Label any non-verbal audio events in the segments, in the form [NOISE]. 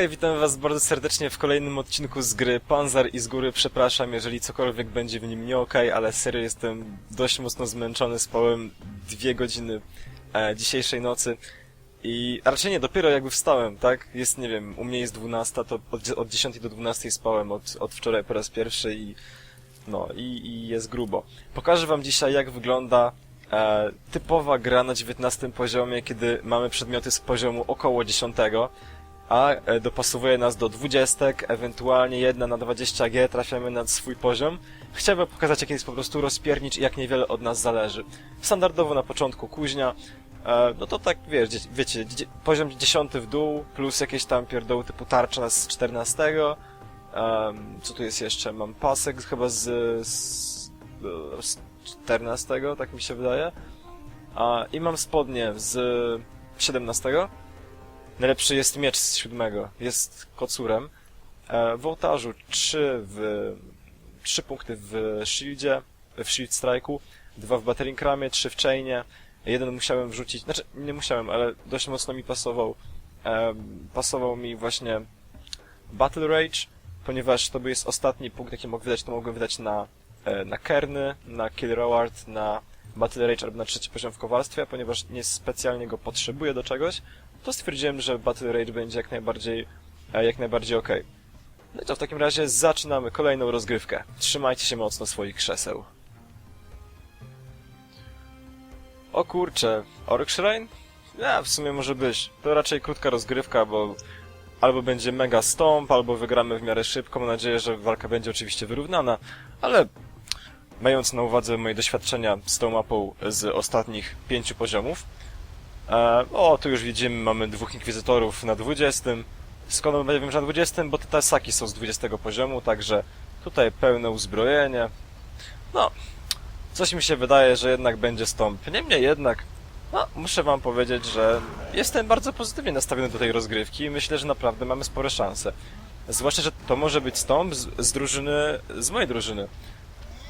Hej, witam was bardzo serdecznie w kolejnym odcinku z gry Panzer i z góry przepraszam, jeżeli cokolwiek będzie w nim nie okej, ale serio jestem dość mocno zmęczony, spałem dwie godziny e, dzisiejszej nocy i a raczej nie, dopiero jakby wstałem, tak? Jest, nie wiem, u mnie jest 12, to od, od 10 do 12 spałem od, od wczoraj po raz pierwszy i no, i, i jest grubo. Pokażę wam dzisiaj, jak wygląda e, typowa gra na 19 poziomie, kiedy mamy przedmioty z poziomu około 10, a e, dopasowuje nas do 20, ewentualnie 1 na 20G trafiamy na swój poziom. Chciałbym pokazać, jak jest po prostu rozpiernicz i jak niewiele od nas zależy. Standardowo na początku kuźnia, e, no to tak, wiesz, wiecie, poziom 10 w dół, plus jakieś tam pierdoły typu tarcza z 14, Em, co tu jest jeszcze? Mam pasek chyba z, z, z 14, tak mi się wydaje. I mam spodnie z 17. Najlepszy jest miecz z 7. Jest kocurem. E, w ołtarzu 3 w 3 punkty w shieldzie, w shield strike'u, 2 w battering cramie, 3 w chainie. Jeden musiałem wrzucić, znaczy nie musiałem, ale dość mocno mi pasował. Em, pasował mi właśnie Battle Rage, ponieważ to jest ostatni punkt, jaki mogę wydać, to mogłem wydać na, e, na Kerny, na Kill Reward, na Battle Rage albo na trzeci poziom w kowalstwie, ponieważ nie specjalnie go potrzebuję do czegoś, to stwierdziłem, że Battle Rage będzie jak najbardziej, e, jak najbardziej okej. No to w takim razie zaczynamy kolejną rozgrywkę. Trzymajcie się mocno swoich krzeseł. O kurcze, Orc Shrine? Ja, w sumie może być. To raczej krótka rozgrywka, bo albo będzie mega stomp, albo wygramy w miarę szybko. Mam nadzieję, że walka będzie oczywiście wyrównana, ale mając na uwadze moje doświadczenia z tą mapą z ostatnich pięciu poziomów, o, tu już widzimy, mamy dwóch inkwizytorów na 20. Skąd będę wiem, że na 20? Bo te tasaki są z 20 poziomu, także tutaj pełne uzbrojenie. No, coś mi się wydaje, że jednak będzie stąp. Niemniej jednak, no, muszę wam powiedzieć, że jestem bardzo pozytywnie nastawiony do tej rozgrywki i myślę, że naprawdę mamy spore szanse. Zwłaszcza, że to może być stąp z, z drużyny, z mojej drużyny.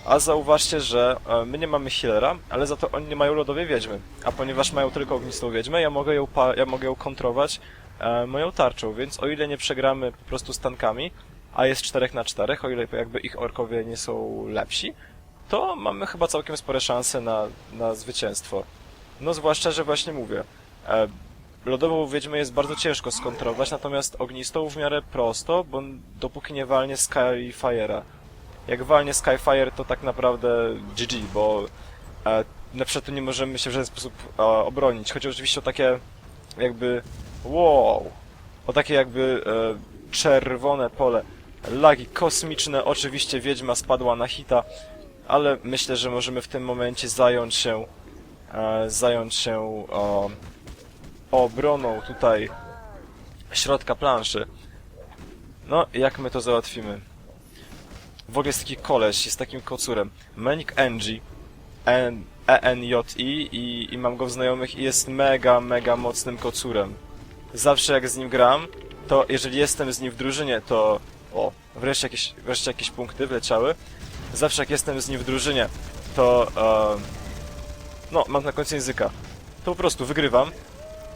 A zauważcie, że e, my nie mamy healera, ale za to oni nie mają lodowej wiedźmy. A ponieważ mają tylko ognistą wiedźmę, ja mogę ją, ja mogę ją kontrować e, moją tarczą, więc o ile nie przegramy po prostu z tankami, a jest 4 na 4, o ile jakby ich orkowie nie są lepsi, to mamy chyba całkiem spore szanse na, na zwycięstwo. No zwłaszcza, że właśnie mówię, e, lodową wiedźmę jest bardzo ciężko skontrować, natomiast ognistą w miarę prosto, bo dopóki nie walnie Skyfire'a. Jak walnie Skyfire, to tak naprawdę GG, bo e, na przykład tu nie możemy się w żaden sposób e, obronić. Chodzi oczywiście o takie jakby wow, o takie jakby e, czerwone pole. Lagi kosmiczne, oczywiście wiedźma spadła na hita, ale myślę, że możemy w tym momencie zająć się e, zająć się o, obroną tutaj środka planszy. No, jak my to załatwimy? W ogóle jest taki koleś, jest takim kocurem. Menik Enji, N- E-N-J-I i, i mam go w znajomych i jest mega, mega mocnym kocurem. Zawsze jak z nim gram, to jeżeli jestem z nim w drużynie, to... O, wreszcie jakieś, wreszcie jakieś punkty wleciały. Zawsze jak jestem z nim w drużynie, to... E, no, mam na końcu języka. To po prostu wygrywam.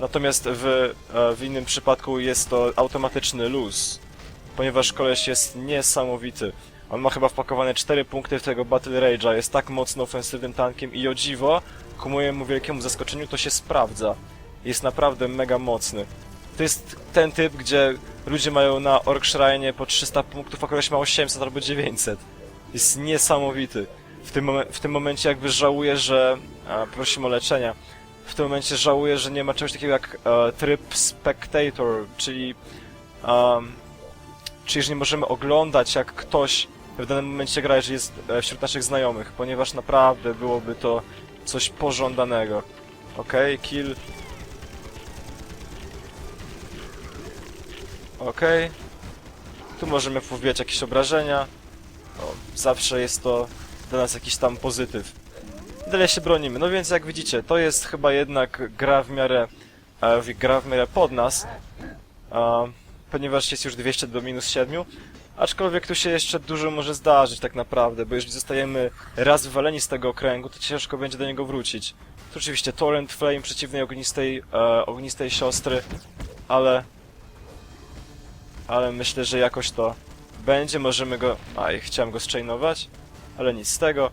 Natomiast w, e, w innym przypadku jest to automatyczny lose. Ponieważ koleś jest niesamowity. On ma chyba wpakowane 4 punkty w tego Battle Rage'a, jest tak mocno ofensywnym tankiem i o dziwo, ku mojemu wielkiemu zaskoczeniu, to się sprawdza. Jest naprawdę mega mocny. To jest ten typ, gdzie ludzie mają na Orc Shrine po 300 punktów, a koleś ma 800 albo 900. Jest niesamowity. W tym, w tym momencie jakby żałuję, że... A, prosimy o leczenia. W tym momencie żałuję, że nie ma czegoś takiego jak e, tryb Spectator, czyli... Um, czyli że nie możemy oglądać jak ktoś w danym momencie gra, jeżeli jest e, wśród naszych znajomych, ponieważ naprawdę byłoby to coś pożądanego. Okej, kill. Okej. Tu możemy powbijać jakieś obrażenia. O, zawsze jest to dla nas jakiś tam pozytyw. Dalej się bronimy. No więc jak widzicie, to jest chyba jednak gra w miarę, e, gra w miarę pod nas. E, ponieważ jest już 200 do minus 7. Aczkolwiek tu się jeszcze dużo może zdarzyć tak naprawdę, bo jeżeli zostajemy raz wywaleni z tego okręgu, to ciężko będzie do niego wrócić. Tu oczywiście Torrent Flame przeciwnej ognistej, e, ognistej siostry, ale ale myślę, że jakoś to będzie. Możemy go... Aj, chciałem go zchainować, ale nic z tego.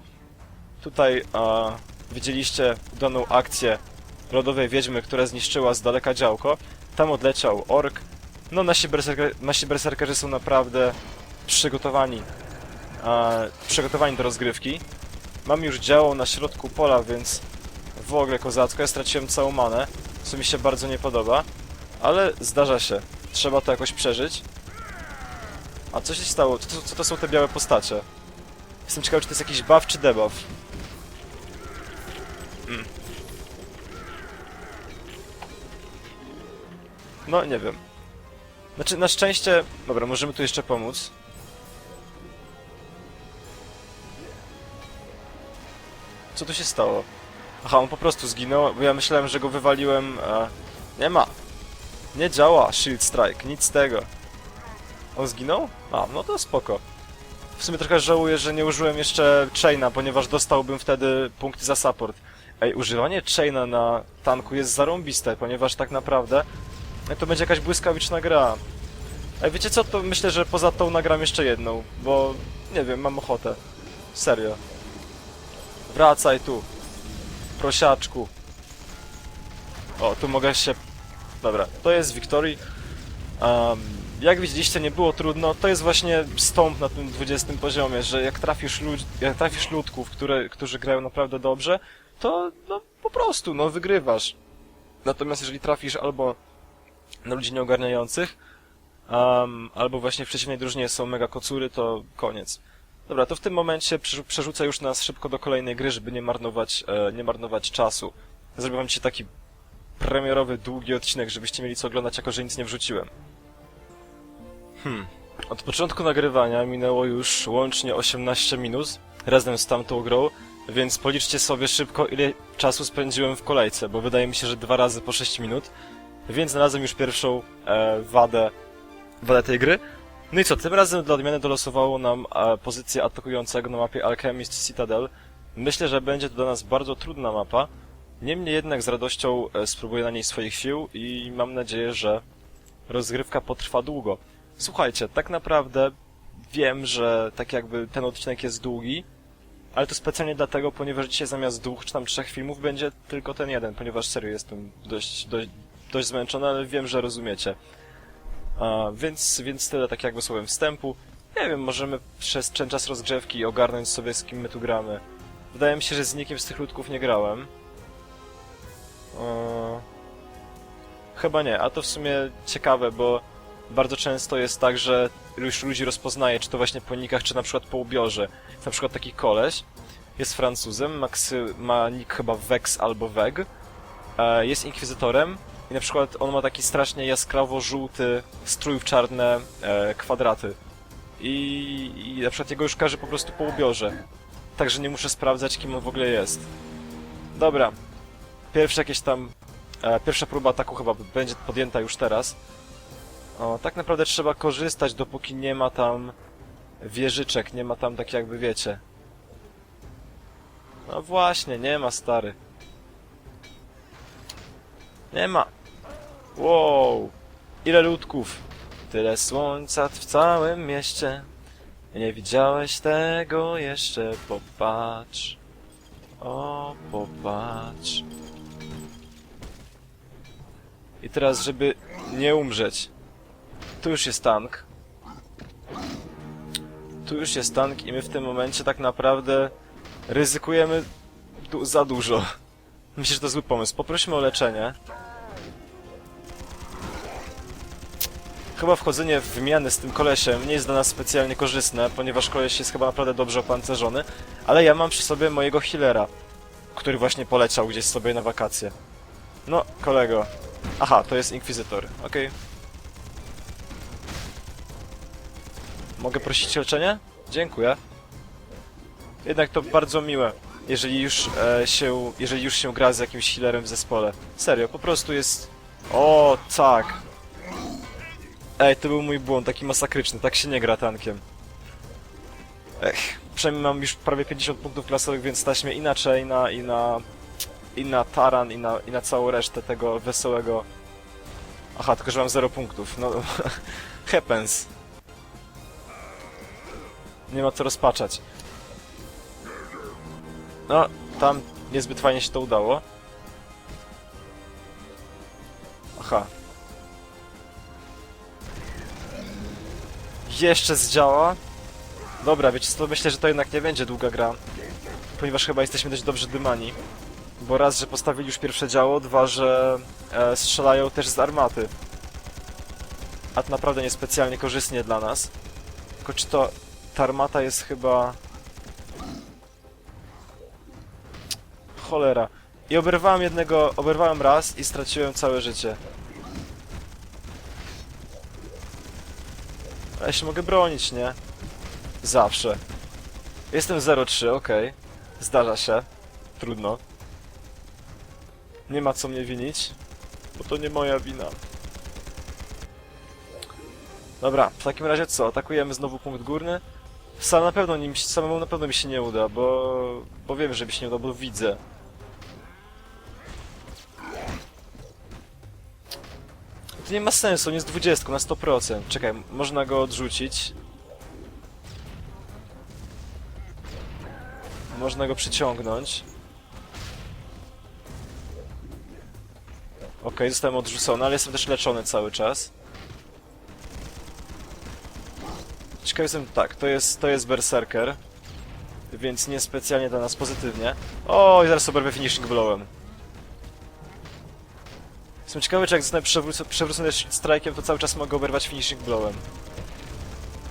Tutaj a, widzieliście daną akcję lodowej wiedźmy, która zniszczyła z daleka działko. Tam odleciał ork. No nasi, berserker, nasi berserkerzy są naprawdę przygotowani. A, przygotowani do rozgrywki. Mam już działo na środku pola, więc w ogóle kozacko. Ja straciłem całą manę, co mi się bardzo nie podoba. Ale zdarza się. Trzeba to jakoś przeżyć. A co się stało? Co co to są te białe postacie? Jestem ciekawy, czy to jest jakiś buff czy debuff. Mm. No, nie wiem. Znaczy, na szczęście... Dobra, możemy tu jeszcze pomóc. Co tu się stało? Aha, on po prostu zginął, bo ja myślałem, że go wywaliłem... A... Nie ma. Nie działa Shield Strike, nic z tego. On zginął? A, no to spoko. W sumie trochę żałuję, że nie użyłem jeszcze Chaina, ponieważ dostałbym wtedy punkty za support. Ej, używanie Chaina na tanku jest zarąbiste, ponieważ tak naprawdę e, to będzie jakaś błyskawiczna gra. Ej, wiecie co, to myślę, że poza tą nagram jeszcze jedną, bo nie wiem, mam ochotę. Serio. Wracaj tu. Prosiaczku. O, tu mogę się... Dobra, to jest Victory. Um, jak widzieliście, nie było trudno. To jest właśnie stąd na tym 20 poziomie, że jak trafisz, ludzi, jak trafisz ludków, które, którzy grają naprawdę dobrze, to no po prostu, no wygrywasz. Natomiast jeżeli trafisz albo na ludzi nieogarniających, um, albo właśnie w przeciwnej drużynie są mega kocury, to koniec. Dobra, to w tym momencie przerzu- przerzucę już nas szybko do kolejnej gry, żeby nie marnować, e, nie marnować czasu. Zrobię wam dzisiaj taki premierowy, długi odcinek, żebyście mieli co oglądać, jako że nic nie wrzuciłem. Hmm. Od początku nagrywania minęło już łącznie 18 minut razem z tamtą grą, więc policzcie sobie szybko, ile czasu spędziłem w kolejce, bo wydaje mi się, że dwa razy po 6 minut, więc znalazłem już pierwszą e, wadę, wadę tej gry. No i co, tym razem dla odmiany dolosowało nam e, pozycję atakującego na mapie Alchemist Citadel. Myślę, że będzie to dla nas bardzo trudna mapa, niemniej jednak z radością e, spróbuję na niej swoich sił i mam nadzieję, że rozgrywka potrwa długo. Słuchajcie, tak naprawdę wiem, że tak jakby ten odcinek jest długi, ale to specjalnie dlatego, ponieważ dzisiaj zamiast dwóch czy tam trzech filmów będzie tylko ten jeden, ponieważ serio jestem dość, dość, dość zmęczony, ale wiem, że rozumiecie. A, więc, więc tyle tak jakby słowem wstępu. Nie wiem, możemy przez ten czas rozgrzewki ogarnąć sobie z kim my tu gramy. Wydaje mi się, że z nikim z tych ludków nie grałem. Chyba nie, a to w sumie ciekawe, bo bardzo często jest tak, że już ludzi rozpoznaje, czy to właśnie po nikach, czy na przykład po ubiorze. Na przykład taki koleś jest Francuzem, ma, ksy, ma nick chyba Vex albo Veg, e, jest inkwizytorem i na przykład on ma taki strasznie jaskrawo-żółty strój w czarne e, kwadraty. I, I na przykład jego już każe po prostu po ubiorze. Także nie muszę sprawdzać, kim on w ogóle jest. Dobra. Pierwsze jakieś tam... E, pierwsza próba ataku chyba będzie podjęta już teraz. O, tak naprawdę trzeba korzystać, dopóki nie ma tam wieżyczek, nie ma tam tak jakby wiecie. No właśnie, nie ma stary. Nie ma. Wow. Ile ludków? Tyle słońca w całym mieście. Nie widziałeś tego jeszcze, popatrz. O, popatrz. I teraz, żeby nie umrzeć. Tu już jest tank. Tu już jest tank i my w tym momencie tak naprawdę ryzykujemy za dużo. Myślę, że to zły pomysł. Poprośmy o leczenie. Chyba wchodzenie w wymiany z tym kolesiem nie jest dla nas specjalnie korzystne, ponieważ koleś jest chyba naprawdę dobrze opancerzony, ale ja mam przy sobie mojego healera, który właśnie poleciał gdzieś sobie na wakacje. No, kolego. Aha, to jest inkwizytor, okej. Mogę prosić o leczenie? Dziękuję. Jednak to bardzo miłe, jeżeli już e, się, jeżeli już się gra z jakimś healerem w zespole. Serio, po prostu jest... O, tak. Ej, to był mój błąd, taki masakryczny, tak się nie gra tankiem. Ech, przynajmniej mam już prawie 50 punktów klasowych, więc stać mnie inaczej na, i na... i na taran, i na, i na całą resztę tego wesołego Aha, tylko że mam 0 punktów. No, [LAUGHS] happens. Nie ma co rozpaczać. No, tam niezbyt fajnie się to udało. Aha. Jeszcze zdziała. Dobra, wiecie co, myślę, że to jednak nie będzie długa gra. Ponieważ chyba jesteśmy dość dobrze dymani. Bo raz, że postawili już pierwsze działo, dwa, że e, strzelają też z armaty. A to naprawdę niespecjalnie korzystnie dla nas. Tylko czy to... Ta armata jest chyba... Cholera. I oberwałem jednego... Oberwałem raz i straciłem całe życie. A ja się mogę bronić, nie? Zawsze. Jestem 0-3, okej. Zdarza się. Trudno. Nie ma co mnie winić, bo to nie moja wina. Dobra, w takim razie co? Atakujemy znowu punkt górny? Sam na pewno nim, samemu na pewno mi się nie uda, bo, bo wiem, że mi się nie uda, bo widzę. To nie ma sensu, on jest 20 na 100%. Czekaj, można go odrzucić. Można go przyciągnąć. Okej, zostałem odrzucony, ale jestem też leczony cały czas. Ciekawy jestem, tak, to jest, to jest Berserker. Więc niespecjalnie dla nas pozytywnie. O, i zaraz oberwę finishing blowem. Jestem ciekawy, czy jak zostanę przewrócony, strajkiem, to cały czas mogę oberwać finishing blowem.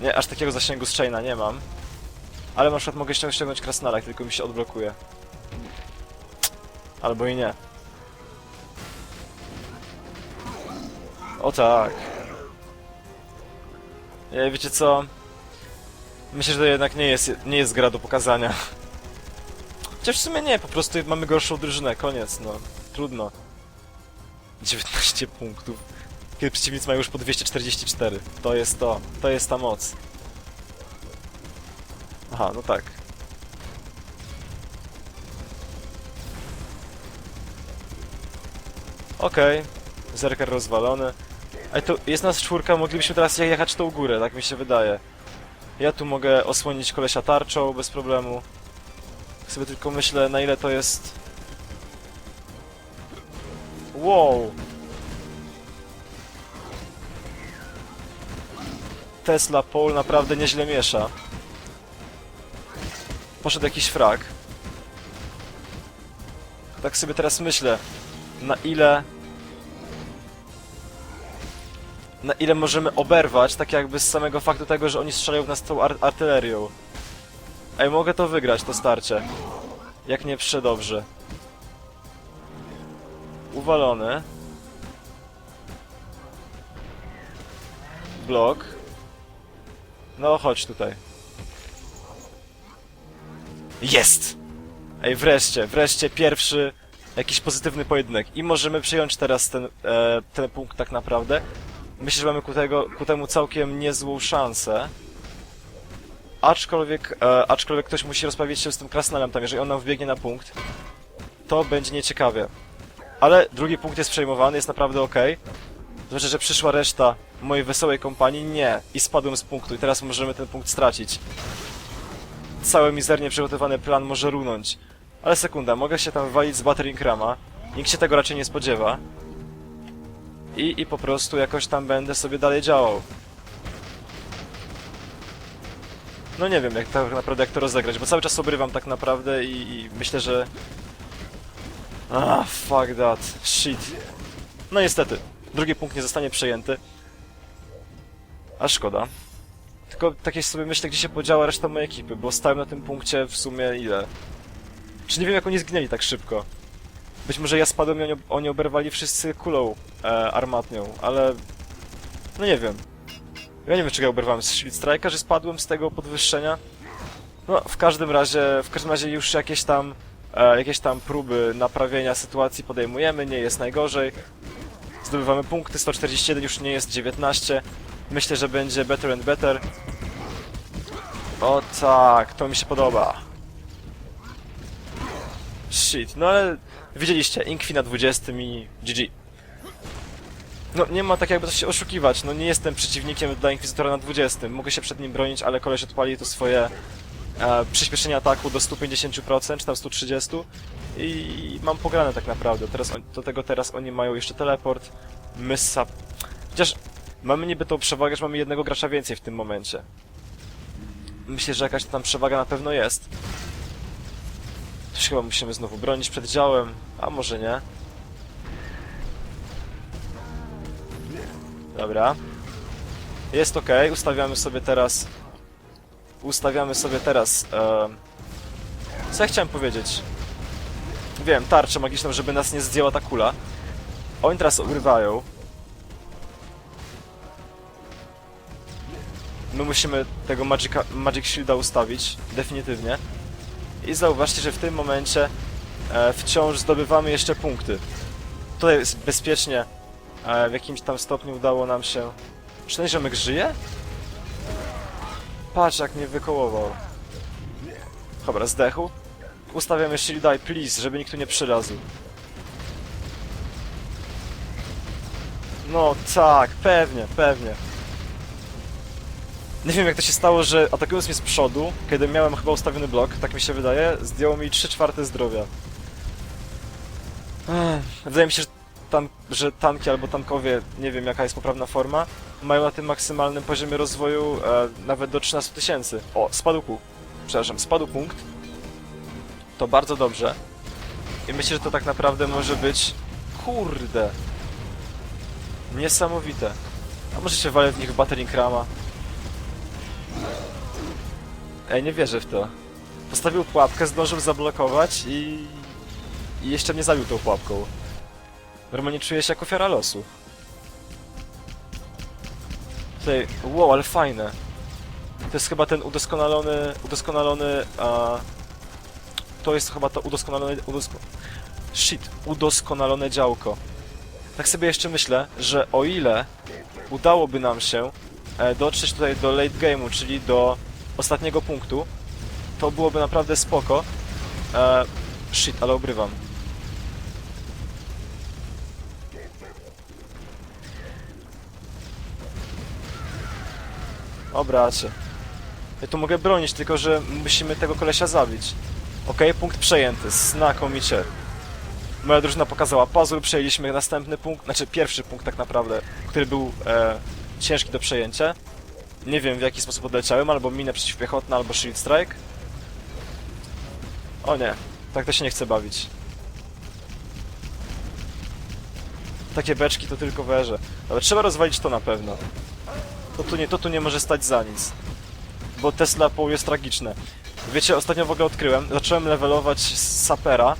Nie, aż takiego zasięgu z chaina nie mam. Ale na przykład mogę ściągnąć krasnala, tylko mi się odblokuje. Albo i nie. O tak. Nie, wiecie co? Myślę, że to jednak nie jest, nie jest gra do pokazania. Chociaż w sumie nie, po prostu mamy gorszą drużynę, koniec, no. Trudno. 19 punktów. Kiedy przeciwnicy mają już po 244. To jest to. To jest ta moc. Aha, no tak. Okej. Zerker rozwalony. Ale to jest nas czwórka, moglibyśmy teraz je- jechać tą górę, tak mi się wydaje. Ja tu mogę osłonić kolesia tarczą bez problemu. Sobie tylko myślę, na ile to jest... Wow! Tesla Paul naprawdę nieźle miesza. Poszedł jakiś frag. Tak sobie teraz myślę, na ile... Na ile możemy oberwać, tak jakby z samego faktu tego, że oni strzelają w nas tą ar artylerią. Ej, mogę to wygrać, to starcie. Jak nie przedobrze. Uwalony. Blok. No, chodź tutaj. Jest! Ej, wreszcie, wreszcie pierwszy jakiś pozytywny pojedynek. I możemy przyjąć teraz ten, e, ten punkt tak naprawdę. Myślę, że mamy ku, tego, ku temu całkiem niezłą szansę. Aczkolwiek, e, aczkolwiek ktoś musi rozprawić się z tym krasnalem tam, jeżeli on nam wbiegnie na punkt, to będzie nieciekawie. Ale drugi punkt jest przejmowany, jest naprawdę ok. Znaczy, że przyszła reszta mojej wesołej kompanii? Nie. I spadłem z punktu i teraz możemy ten punkt stracić. Cały mizernie przygotowany plan może runąć. Ale sekunda, mogę się tam walić z battering rama. Nikt się tego raczej nie spodziewa. I, I po prostu jakoś tam będę sobie dalej działał. No nie wiem, jak tak naprawdę jak to rozegrać, bo cały czas obrywam tak naprawdę i, i myślę, że... Ah, fuck that. Shit. No niestety, drugi punkt nie zostanie przejęty. A szkoda. Tylko takie sobie myślę, gdzie się podziała reszta mojej ekipy, bo stałem na tym punkcie w sumie ile? Czy nie wiem, jak oni zginęli tak szybko. Być może ja spadłem i oni, oni oberwali wszyscy kulą e, armatnią, ale... No nie wiem. Ja nie wiem, czego ja oberwałem z Shield że spadłem z tego podwyższenia. No, w każdym razie, w każdym razie już jakieś tam, jakieś tam próby naprawienia sytuacji podejmujemy, nie jest najgorzej. Zdobywamy punkty, 141 już nie jest 19. Myślę, że będzie better and better. O tak, to mi się podoba. Shit, no ale widzieliście, Inkwi na 20 i GG. No, nie ma tak jakby to się oszukiwać, no nie jestem przeciwnikiem dla Inkwizytora na 20. Mogę się przed nim bronić, ale koleś odpali to swoje e, przyspieszenie ataku do 150%, czy tam 130 i mam pograne tak naprawdę. Teraz on, do tego teraz oni mają jeszcze teleport, my sap... Chociaż mamy niby tą przewagę, że mamy jednego gracza więcej w tym momencie. Myślę, że jakaś tam przewaga na pewno jest. Się chyba musimy znowu bronić przed działem, a może nie. Dobra. Jest ok, ustawiamy sobie teraz... Ustawiamy sobie teraz... E... Co ja chciałem powiedzieć? Wiem, tarczę magiczną, żeby nas nie zdjęła ta kula. Oni teraz urywają. My musimy tego Magica, Magic Shielda ustawić, definitywnie. I zauważcie, że w tym momencie e, wciąż zdobywamy jeszcze punkty. Tutaj bezpiecznie e, w jakimś tam stopniu udało nam się... Czy ten ziomek żyje? Patrz jak mnie wykołował. Dobra, zdechł. Ustawiamy shielda i please, żeby nikt tu nie przylazł. No tak, pewnie, pewnie. Nie wiem jak to się stało, że atakując mnie z przodu, kiedy miałem chyba ustawiony blok, tak mi się wydaje, zdjęło mi 3 czwarte zdrowia. Wydaje mi się, że, tan że tanki albo tankowie, nie wiem jaka jest poprawna forma, mają na tym maksymalnym poziomie rozwoju e, nawet do 13 tysięcy. O, spadł ku. Przepraszam, spadł punkt. To bardzo dobrze. I myślę, że to tak naprawdę może być... Kurde! Niesamowite. A może się walę w nich w battering rama? Ej, nie wierzę w to. Postawił pułapkę, zdążył zablokować i... I jeszcze mnie zabił tą pułapką. Normalnie czuję się jak ofiara losu. Tutaj... Wow, ale fajne. To jest chyba ten udoskonalony... Udoskonalony... A... To jest chyba to udoskonalone... Udosko... Shit. Udoskonalone działko. Tak sobie jeszcze myślę, że o ile udałoby nam się e, dotrzeć tutaj do late game'u, czyli do ostatniego punktu, to byłoby naprawdę spoko. E, shit, ale obrywam. O bracie. Ja tu mogę bronić, tylko że musimy tego kolesia zabić. Okej, punkt przejęty, znakomicie. Moja drużyna pokazała puzzle, przejęliśmy następny punkt, znaczy pierwszy punkt tak naprawdę, który był e, ciężki do przejęcia. Nie wiem w jaki sposób odleciałem, albo minę przeciwpiechotna, albo shield strike. O nie, tak to się nie chce bawić. Takie beczki to tylko weże. Ale trzeba rozwalić to na pewno. To tu nie, to tu nie może stać za nic. Bo Tesla Poł jest tragiczne. Wiecie, ostatnio w ogóle odkryłem, zacząłem levelować Sapera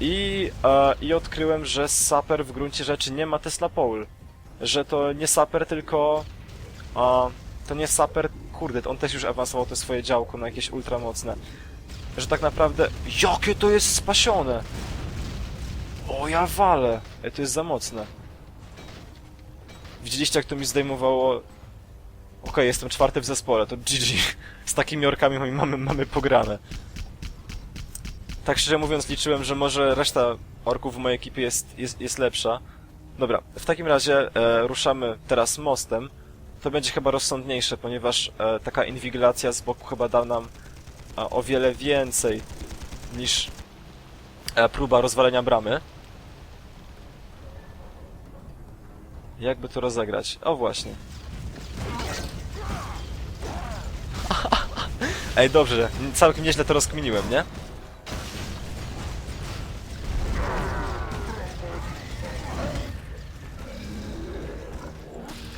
i, e, i odkryłem, że Saper w gruncie rzeczy nie ma Tesla Pole. Że to nie Saper, tylko... A, to nie Saper, kurde, on też już awansował to swoje działko na jakieś ultramocne. Że tak naprawdę... Jakie to jest spasione! O, ja walę! Ej, to jest za mocne. Widzieliście, jak to mi zdejmowało... Okej, jestem czwarty w zespole, to GG. Z takimi orkami mamy, mamy pograne. Tak szczerze mówiąc, liczyłem, że może reszta orków w mojej ekipie jest, jest, jest lepsza. Dobra, w takim razie e, ruszamy teraz mostem. To będzie chyba rozsądniejsze, ponieważ e, taka inwigilacja z boku chyba da nam e, o wiele więcej niż e, próba rozwalenia bramy. Jakby to rozegrać? O właśnie. Ej, dobrze, całkiem nieźle to rozkminiłem, nie?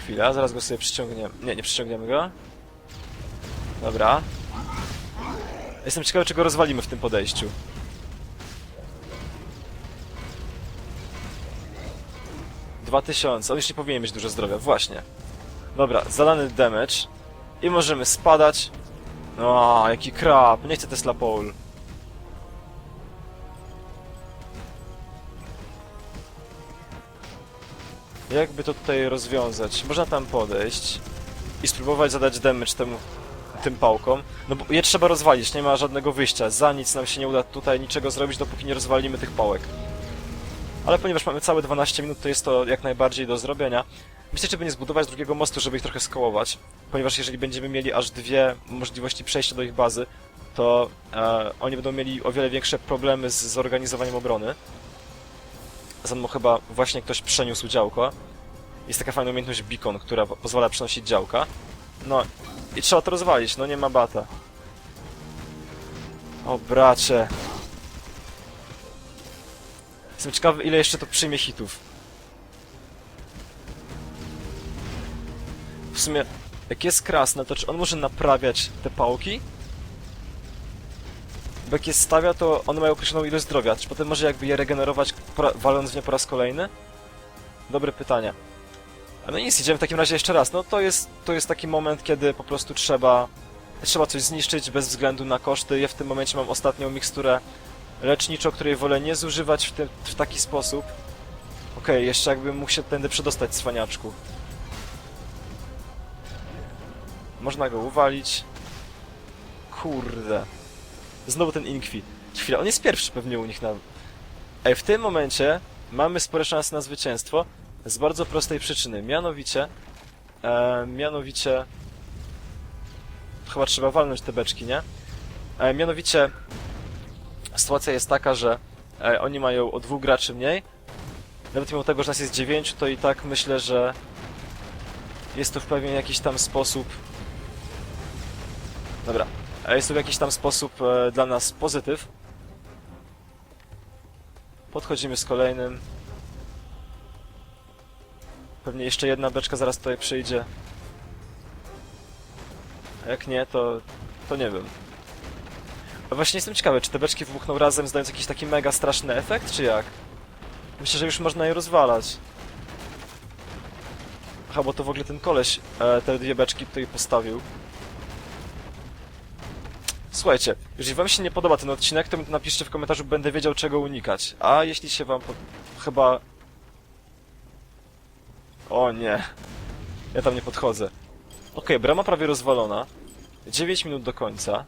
Chwila, zaraz go sobie przyciągniemy. Nie, nie przyciągniemy go. Dobra. Jestem ciekawy, czy go rozwalimy w tym podejściu. Dwa tysiące. On już nie powinien mieć dużo zdrowia. Właśnie. Dobra, zalany damage. I możemy spadać. O, jaki krab. Nie chcę Tesla Pole. Jakby to tutaj rozwiązać? Można tam podejść i spróbować zadać damage temu, tym pałkom. No bo je trzeba rozwalić, nie ma żadnego wyjścia. Za nic nam się nie uda tutaj niczego zrobić, dopóki nie rozwalimy tych pałek. Ale ponieważ mamy całe 12 minut, to jest to jak najbardziej do zrobienia. Myślę, żeby nie zbudować drugiego mostu, żeby ich trochę skołować, ponieważ jeżeli będziemy mieli aż dwie możliwości przejścia do ich bazy, to e, oni będą mieli o wiele większe problemy z zorganizowaniem obrony. Za mną chyba właśnie ktoś przeniósł działko. Jest taka fajna umiejętność beacon, która po- pozwala przenosić działka. No i trzeba to rozwalić, no nie ma bata. O bracie. Jestem ciekawy ile jeszcze to przyjmie hitów. W sumie, jak jest krasne, to czy on może naprawiać te pałki? Bo jak je stawia, to one mają określoną ilość zdrowia. Czy potem może jakby je regenerować, waląc w nie po raz kolejny? Dobre pytanie. No nic, idziemy w takim razie jeszcze raz. No to jest, to jest taki moment, kiedy po prostu trzeba, trzeba coś zniszczyć bez względu na koszty. Ja w tym momencie mam ostatnią miksturę leczniczą, której wolę nie zużywać w, w taki sposób. Okej, jeszcze jakbym mógł się tędy przedostać, cwaniaczku. Można go uwalić. Kurde. Znowu ten Inkwi. Chwila, on jest pierwszy pewnie u nich na... Ej, w tym momencie mamy spore szanse na zwycięstwo z bardzo prostej przyczyny. Mianowicie... E, mianowicie... Chyba trzeba walnąć te beczki, nie? E, mianowicie... Sytuacja jest taka, że e, oni mają o dwóch graczy mniej. Nawet mimo tego, że nas jest dziewięciu, to i tak myślę, że jest to w pewien jakiś tam sposób... Dobra. E, Jest to w jakiś tam sposób e, dla nas pozytyw. Podchodzimy z kolejnym. Pewnie jeszcze jedna beczka zaraz tutaj przyjdzie. A jak nie, to... to nie wiem. Właśnie jestem ciekawy, czy te beczki wybuchną razem, zdając jakiś taki mega straszny efekt, czy jak? Myślę, że już można je rozwalać. Aha, bo to w ogóle ten koleś e, te dwie beczki tutaj postawił. Słuchajcie, jeżeli wam się nie podoba ten odcinek, to mi to napiszcie w komentarzu, będę wiedział czego unikać. A jeśli się wam po... chyba... O nie. Ja tam nie podchodzę. Okej, brama prawie rozwalona. 9 minut do końca.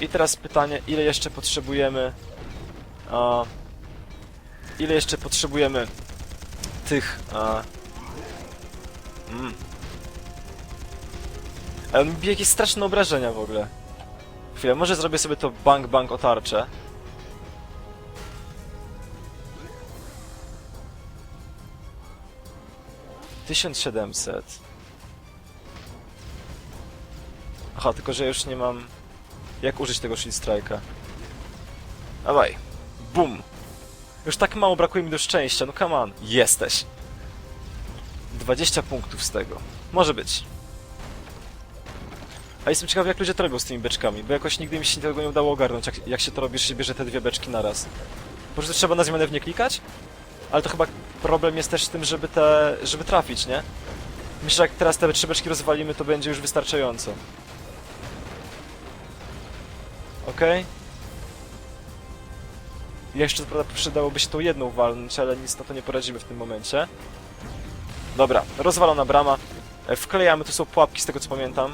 I teraz pytanie, ile jeszcze potrzebujemy... A... Ile jeszcze potrzebujemy tych... A... Mm. Ale mi bije jakieś straszne obrażenia w ogóle. Chwilę, może zrobię sobie to bang bang o tarczę. Tysiąc siedemset. Aha, tylko że już nie mam... Jak użyć tego shield strike'a? Dawaj. Bum. Już tak mało brakuje mi do szczęścia, no come on. Jesteś. 20 punktów z tego. Może być. A jestem ciekawy, jak ludzie to robią z tymi beczkami, bo jakoś nigdy mi się tego nie udało ogarnąć, jak, jak się to robi, że się bierze te dwie beczki naraz. Może trzeba na zmianę w nie klikać? Ale to chyba problem jest też z tym, żeby te... żeby trafić, nie? Myślę, że jak teraz te trzy beczki rozwalimy, to będzie już wystarczająco. Okej. Jeszcze prawda przydałoby się tą jedną walnąć, ale nic na to nie poradzimy w tym momencie. Dobra, rozwalona brama. E, Wklejamy, tu są pułapki z tego co pamiętam.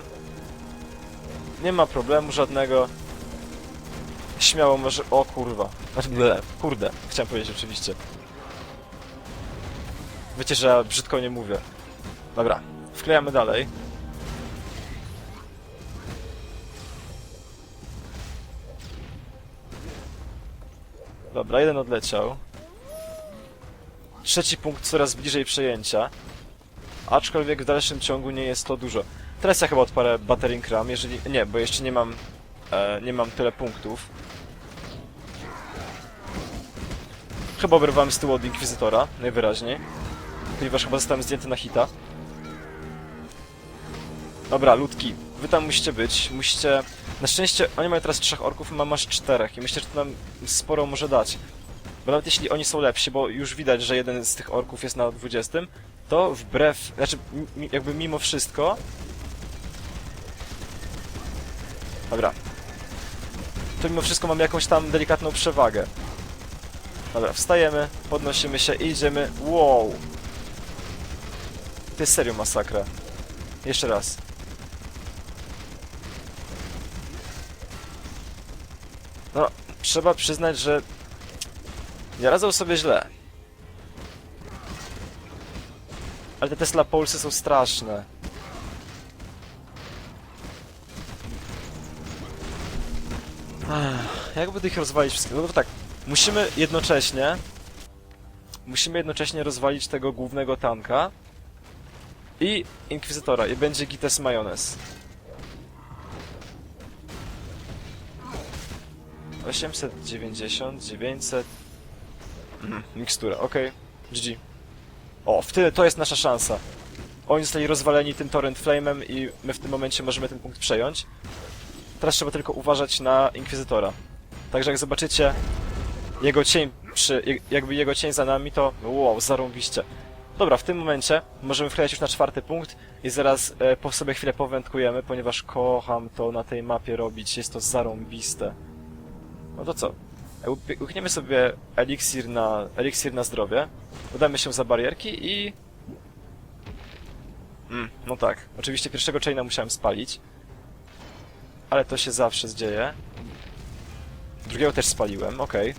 Nie ma problemu żadnego. Śmiało może... O kurwa. Znaczy, ble, kurde, chciałem powiedzieć oczywiście. Wiecie, że brzydko nie mówię. Dobra, wklejamy dalej. Dobra, jeden odleciał. Trzeci punkt coraz bliżej przejęcia. Aczkolwiek w dalszym ciągu nie jest to dużo. Teraz ja chyba odparę Battering Ram, jeżeli... Nie, bo jeszcze nie mam... E, nie mam tyle punktów. Chyba oberwałem z tyłu od Inkwizytora, najwyraźniej. Ponieważ chyba zostałem zdjęty na hita. Dobra, ludki, wy tam musicie być, musicie... Na szczęście oni mają teraz trzech orków, mamy aż czterech i myślę, że to nam sporo może dać. Bo nawet jeśli oni są lepsi, bo już widać, że jeden z tych orków jest na 20, to wbrew, znaczy jakby mimo wszystko... Dobra. To mimo wszystko mamy jakąś tam delikatną przewagę. Dobra, wstajemy, podnosimy się i idziemy. Wow! To jest serio masakra. Jeszcze raz. No, trzeba przyznać, że Nie radzą sobie źle. Ale te Tesla Pulsy są straszne. Ech, Jak by ich rozwalić wszystkie? No to tak, musimy jednocześnie... Musimy jednocześnie rozwalić tego głównego tanka i Inkwizytora i będzie Gites Majonez. 890, 900... Mhm, mikstura, okej. GG. O, w tyle to jest nasza szansa. Oni zostali rozwaleni tym Torrent Flame'em i my w tym momencie możemy ten punkt przejąć. Teraz trzeba tylko uważać na Inkwizytora. Także jak zobaczycie jego cień przy, jak- jakby jego cień za nami, to wow, zarąbiście. Dobra, w tym momencie możemy wkradać już na czwarty punkt i zaraz e, po sobie chwilę powędkujemy, ponieważ kocham to na tej mapie robić, jest to zarąbiste. No to co? Łykniemy sobie eliksir na, eliksir na zdrowie, udamy się za barierki i... Mm, no tak, oczywiście pierwszego chaina musiałem spalić, ale to się zawsze dzieje. Drugiego też spaliłem, okej.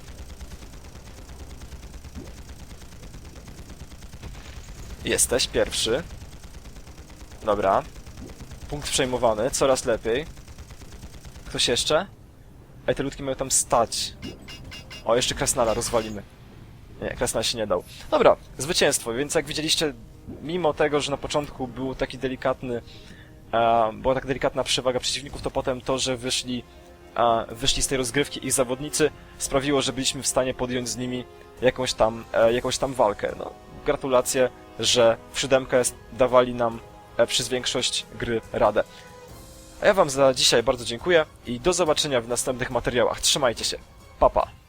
Jesteś pierwszy. Dobra. Punkt przejmowany, coraz lepiej. Ktoś jeszcze? Ej, te ludki mają tam stać. O, jeszcze Krasnala rozwalimy. Nie, Krasnal się nie dał. Dobra, zwycięstwo, więc jak widzieliście, mimo tego, że na początku był taki delikatny, e, była tak delikatna przewaga przeciwników, to potem to, że wyszli, e, wyszli z tej rozgrywki ich zawodnicy, sprawiło, że byliśmy w stanie podjąć z nimi jakąś tam, e, jakąś tam walkę. No, gratulacje, że w siódemkę dawali nam e, przez większość gry radę. A ja wam za dzisiaj bardzo dziękuję i do zobaczenia w następnych materiałach. Trzymajcie się. Pa, pa.